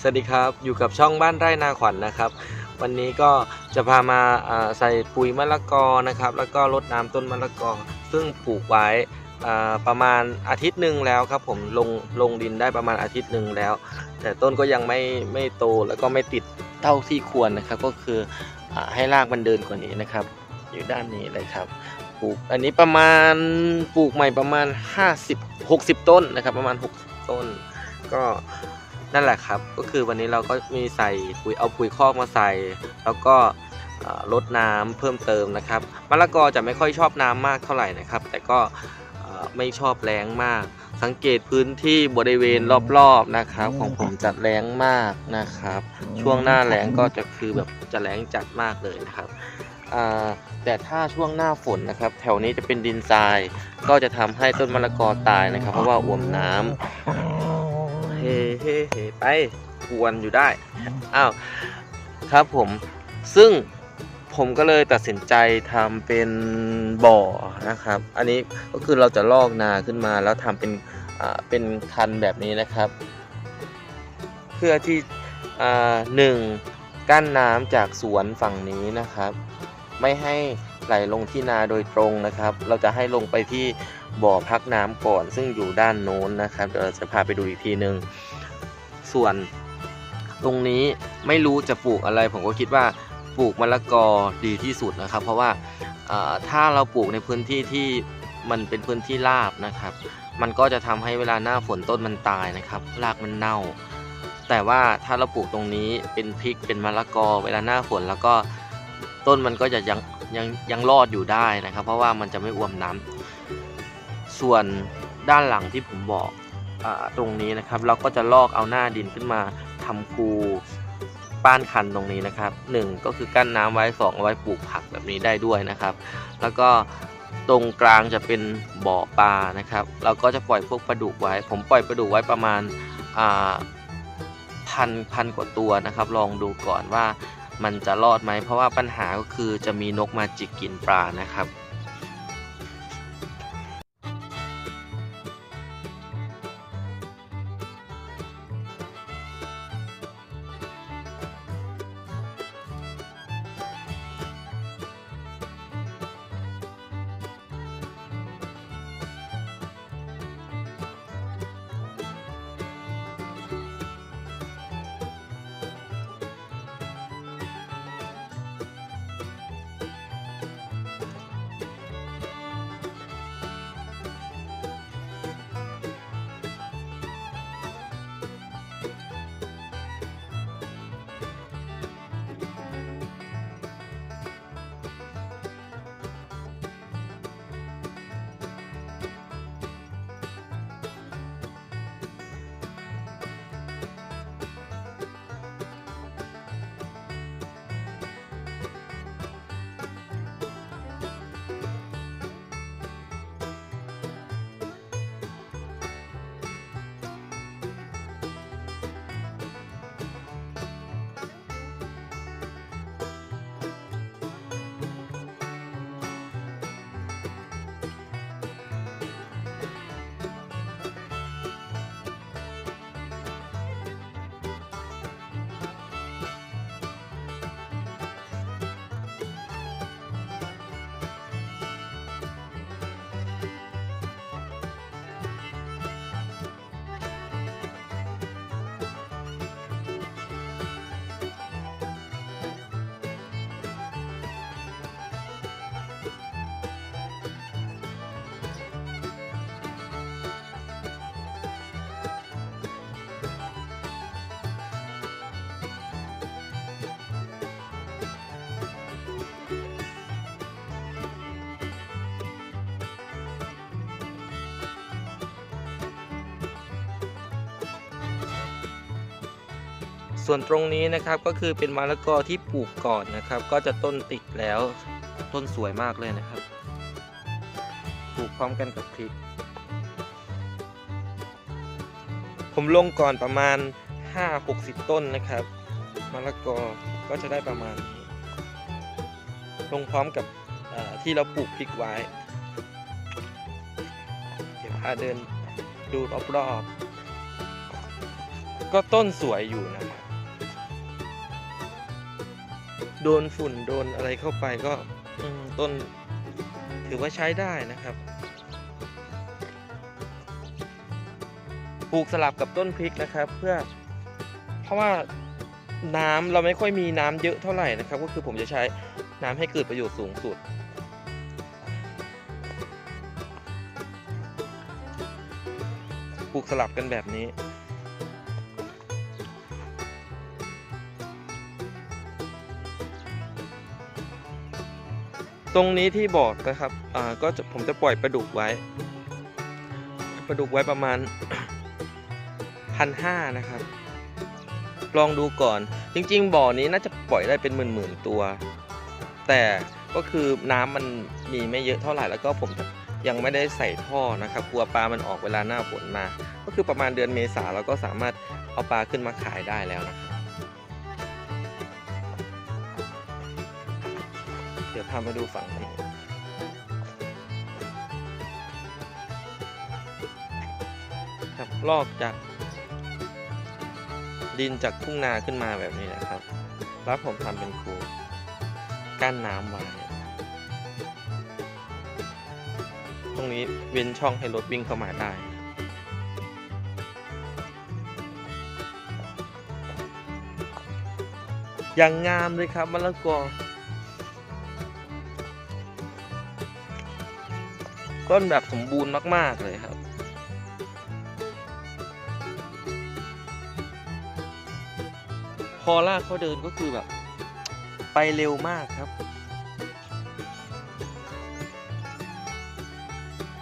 สวัสดีครับอยู่กับช่องบ้านไร่นาขวัญนะครับ วันนี้ก็จะพามาใส่ปุ๋ยมะละกอนะครับ แล้วก็รดน้ำต้นมะละกอ ซึ่งปลูกไว้ประมาณอาทิตย์หนึ่งแล้วครับผมลงลงดินได้ประมาณอาทิตย์หนึ่งแล้ว แต่ต้นก็ยังไม่ไม่โตแล้วก็ไม่ติดเท่าที่ควรนะครับ ก็คืออให้รากมันเดินกว่านี้นะครับ อยู่ด้านนี้เลยครับปลูกอันนี้ประมาณปลูกใหม่ประมาณ 50 60 ต้นนะครับ ประมาณ 60 ต้น ก็ นั่นแหละครับ ก็คือวันนี้เราก็มีใส่ปุ๋ยเอาปุ๋ยคอกมาใส่ แล้วก็เอ่อลดน้ำเพิ่มเติมนะครับมะละกอจะไม่ค่อยชอบน้ำมากเท่าไหร่นะครับ แต่ก็เอ่อไม่ชอบแรงมาก สังเกตพื้นที่บริเวณรอบๆนะครับ ของผมจะแรงมากนะครับ ช่วงหน้าแล้งก็จะคือแบบจะแล้งจัดมากเลยนะครับอ่าแต่ถ้าช่วงหน้าฝนนะครับ แถวนี้จะเป็นดินทรายก็จะทำให้ต้นมะละกอตายนะครับ เพราะว่าอวมน้ำ เฮ้เฮ้เฮ้ไปกวนอยู่ได้อ้าวครับผมซึ่งผมก็เลยตัดสินใจทำเป็นบ่อนะครับ อันนี้ก็คือเราจะลอกนาขึ้นมาแล้วทำเป็นอ่าเป็นคันแบบนี้นะครับ เพื่อที่อ่าหนึ่งกั้นน้ำจากสวนฝั่งนี้นะครับ ไม่ให้ไหลลงที่นาโดยตรงนะครับ เราจะให้ลงไปที่บ่อพักน้ำก่อน ซึ่งอยู่ด้านโน้นนะครับเดี๋ยวเราจะพาไปดูอีกทีหนึ่ง ส่วนตรงนี้ไม่รู้จะปลูกอะไร ผมก็คิดว่าปลูกมะละกอดีที่สุดนะครับ เพราะว่าถ้าเราปลูกในพื้นที่ที่มันเป็นพื้นที่ราบนะครับ มันก็จะทำให้เวลาหน้าฝนต้นมันตายนะครับ รากมันเน่า แต่ว่าถ้าเราปลูกตรงนี้เป็นพริกเป็นมะละกอ เวลาหน้าฝนแล้วก็ต้นมันก็จะยังยังยังรอดอยู่ได้นะครับ เพราะว่ามันจะไม่อวมน้ำส่วนด้านหลังที่ผมบอก ตรงนี้นะครับ เราก็จะลอกเอาหน้าดินขึ้นมาทำคูป้านคันตรงนี้นะครับหนึ่งก็คือกั้นน้ำไว้สองเอาไว้ปลูกผักแบบนี้ได้ด้วยนะครับ แล้วก็ตรงกลางจะเป็นบ่อปลานะครับ เราก็จะปล่อยพวกปลาดุกไว้ ผมปล่อยปลาดุกไว้ประมาณพันพันกว่าตัวนะครับ ลองดูก่อนว่ามันจะรอดไหม เพราะว่าปัญหาก็คือจะมีนกมาจิกกินปลานะครับ ส่วนตรงนี้นะครับก็คือเป็นมะละกอที่ปลูกก่อนนะครับ ก็จะต้นติดแล้วต้นสวยมากเลยนะครับปลูกพร้อมกันกับพริก ผมลงก่อนประมาณ 5-60 ต้นนะครับมะละกอก็จะได้ประมาณนี้ลงพร้อมกับที่เราปลูกพริกไว้ เดี๋ยวพาเดินดูรอบๆก็ต้นสวยอยู่นะครับ โดนฝุ่นโดนอะไรเข้าไปก็ต้นถือว่าใช้ได้นะครับปลูกสลับกับต้นพริกนะครับ เพื่อเพราะว่าน้ำเราไม่ค่อยมีน้ำเยอะเท่าไหร่นะครับ ก็คือผมจะใช้น้ำให้เกิดประโยชน์สูงสุด ปลูกสลับกันแบบนี้ รงนี้ที่บอกนะครับอ่าก็จะผมจะปล่อยปลาดุกไว้ปลาดุกไว้ประมาณพันห้านะครับ ลองดูก่อน จริง ๆ บ่อนี้น่าจะปล่อยได้เป็นหมื่นๆตัว แต่ก็คือน้ำมันมีไม่เยอะเท่าไหร่แล้วก็ผมยังไม่ได้ใส่ท่อนะครับ กลัวปลามันออกเวลาหน้าฝนมา ก็คือประมาณเดือนเมษาเราก็สามารถเอาปลาขึ้นมาขายได้แล้วนะครับ ดี๋ยวพามาดูฝั่งนี้ครับลอกจาก ดินจากทุ่งนาขึ้นมาแบบนี้นะครับ แล้วผมทำเป็นคูกั้นน้ำไว้ตรงนี้เว้นช่องให้รถวิ่งเข้ามาได้อย่างงามเลยครับมะละกอ ต้นแบบสมบูรณ์มาก ๆ เลยครับ พอลากเขาเดินก็คือแบบ ไปเร็วมากครับ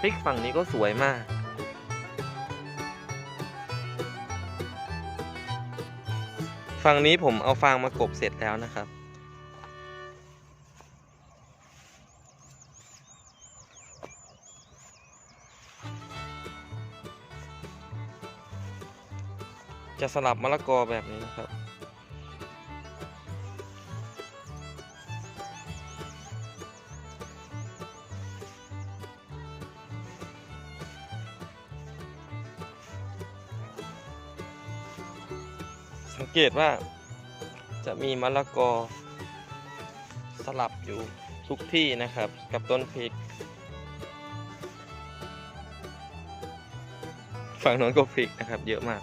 พริกฝั่งนี้ก็สวยมากฝั่งนี้ผมเอาฟางมากบเสร็จแล้วนะครับ จะสลับมะละกอแบบนี้นะครับ สังเกตว่าจะมีมะละกอ สลับอยู่ทุกที่นะครับกับต้นพริก ฝั่งโน้นก็พริกนะครับ เยอะมาก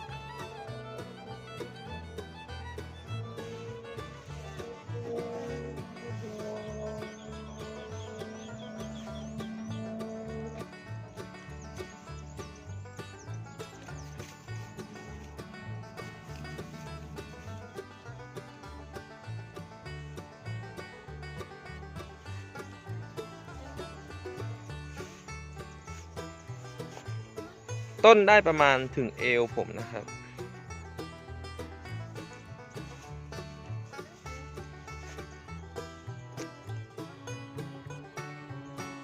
ต้นได้ประมาณถึงเอวผมนะครับ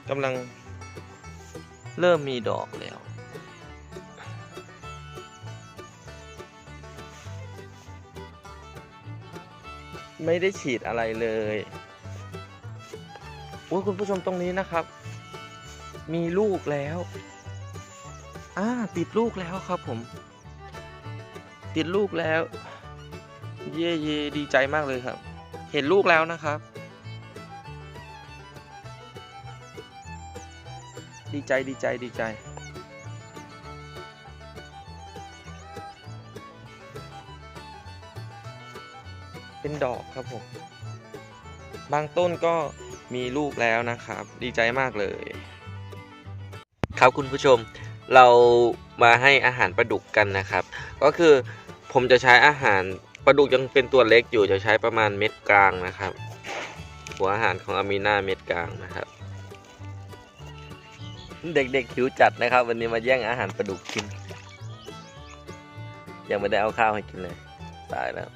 กำลังเริ่มมีดอกแล้ว ไม่ได้ฉีดอะไรเลยโอ้ยคุณผู้ชมตรงนี้นะครับ มีลูกแล้ว อ่าติดลูกแล้วครับผม ติดลูกแล้ว เย่เยดีใจมากเลยครับ เห็นลูกแล้วนะครับ ดีใจดีใจดีใจ เป็นดอกครับผม บางต้นก็มีลูกแล้วนะครับ ดีใจมากเลย ครับคุณผู้ชม เรามาให้อาหารปลาดุกกันนะครับ ก็คือผมจะใช้อาหารปลาดุกยังเป็นตัวเล็กอยู่จะใช้ประมาณเม็ดกลางนะครับ หัวอาหารของอามีนาเม็ดกลางนะครับ เด็กๆหิวจัดนะครับ วันนี้มาแย่งอาหารปลาดุกกิน ยังไม่ได้เอาข้าวให้กินเลยตายแล้ว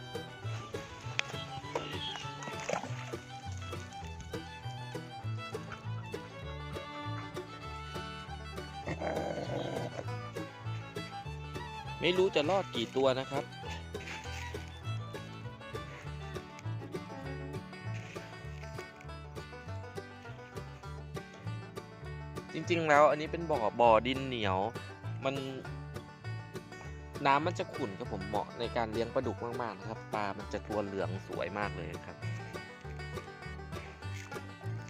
ไม่รู้จะรอดกี่ตัวนะครับ จริงๆแล้วอันนี้เป็นบ่อบ่อดินเหนียว มันน้ำมันจะขุ่นครับผมเหมาะในการเลี้ยงปลาดุกมากๆนะครับปลามันจะตัวเหลืองสวยมากเลยครับ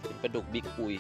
เป็นปลาดุกบิ๊กอุย